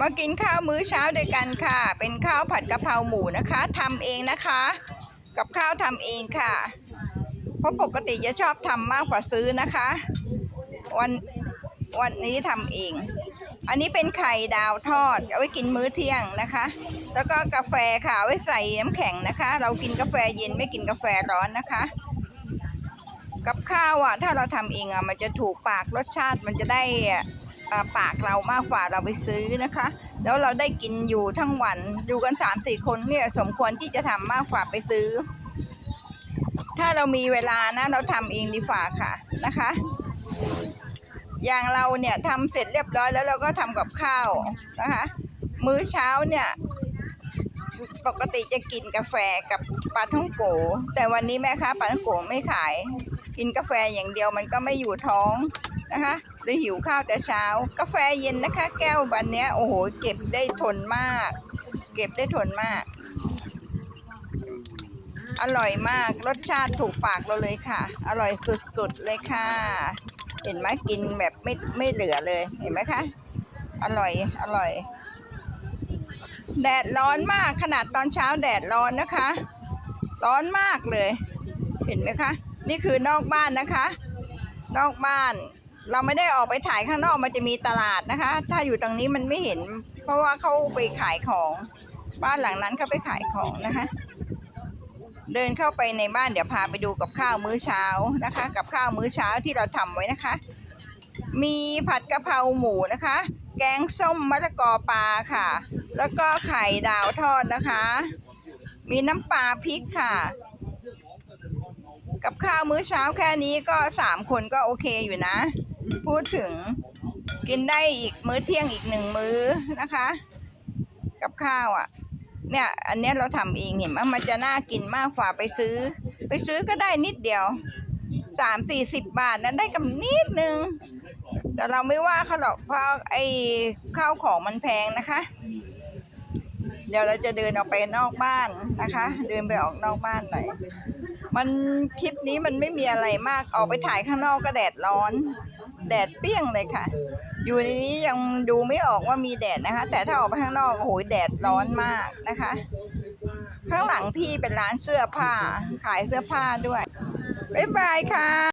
มากินข้าวมื้อเช้าด้วยกันค่ะ เป็นข้าวผัดกะเพราหมูนะคะทำเองนะคะ กับข้าวทำเองค่ะ เพราะปกติจะชอบทำมากกว่าซื้อนะคะ วันวันนี้ทำเอง อันนี้เป็นไข่ดาวทอด เอาไว้กินมื้อเที่ยงนะคะ แล้วก็กาแฟค่ะเอาไว้ใส่น้ำแข็งนะคะ เรากินกาแฟเย็นไม่กินกาแฟร้อนนะคะ กับข้าวอะถ้าเราทำเองอะมันจะถูกปากรสชาติมันจะได้ ปากเรามากกว่าเราไปซื้อนะคะ แล้วเราได้กินอยู่ทั้งวันอยู่กันสามสี่คนเนี่ยสมควรที่จะทำมากกว่าไปซื้อ ถ้าเรามีเวลานะเราทำเองดีกว่าค่ะนะคะ อย่างเราเนี่ยทำเสร็จเรียบร้อยแล้วเราก็ทำกับข้าวนะคะ มื้อเช้าเนี่ยปกติจะกินกาแฟกับปลาท่องโก แต่วันนี้แม่ค้าปลาท่องโกไม่ขาย กินกาแฟอย่างเดียวมันก็ไม่อยู่ท้องนะคะเลยหิวข้าวแต่เช้า กาแฟเย็นนะคะ แก้ววันเนี้ยโอ้โหเก็บได้ทนมาก เก็บได้ทนมาก อร่อยมากรสชาติถูกปากเราเลยค่ะ อร่อยสุดๆเลยค่ะ เห็นไหมกินแบบไม่ไม่เหลือเลยเห็นไหมคะอร่อยอร่อย แดดร้อนมากขนาดตอนเช้าแดดร้อนนะคะ ร้อนมากเลย เห็นไหมคะ นี่คือนอกบ้านนะคะ นอกบ้าน เราไม่ได้ออกไปถ่ายข้างนอกมันจะมีตลาดนะคะ ถ้าอยู่ตรงนี้มันไม่เห็น เพราะว่าเขาไปขายของ บ้านหลังนั้นเขาไปขายของนะคะ เดินเข้าไปในบ้านเดี๋ยวพาไปดูกับข้าวมื้อเช้านะคะ กับข้าวมื้อเช้าที่เราทำไว้นะคะ มีผัดกะเพราหมูนะคะ แกงส้มมะละกอปลาค่ะ แล้วก็ไข่ดาวทอดนะคะ มีน้ำปลาพริกค่ะ กับข้าวมื้อเช้าแค่นี้ก็สามคนก็โอเคอยู่นะ พูดถึงกินได้อีกมื้อเที่ยงอีกหนึ่งมื้อนะคะ กับข้าวอะ เนี่ยอันเนี้ยเราทำเองเห็นไหมมันจะน่ากินมากกว่าไปซื้อ ไปซื้อก็ได้นิดเดียวสามสี่สิบบาทนั้นได้กับนิดนึงแต่เราไม่ว่าเขาหรอกเพราะไอ้ข้าวของมันแพงนะคะ เดี๋ยวเราจะเดินออกไปนอกบ้านนะคะ เดินไปออกนอกบ้านหน่อย มันคลิปนี้มันไม่มีอะไรมากออกไปถ่ายข้างนอกก็แดดร้อน แดดเปรี้ยงเลยค่ะ อยู่ในนี้ยังดูไม่ออกว่ามีแดดนะคะ แต่ถ้าออกไปข้างนอกโอ้โหแดดร้อนมากนะคะ ข้างหลังพี่เป็นร้านเสื้อผ้า ขายเสื้อผ้าด้วยบ๊ายบายค่ะ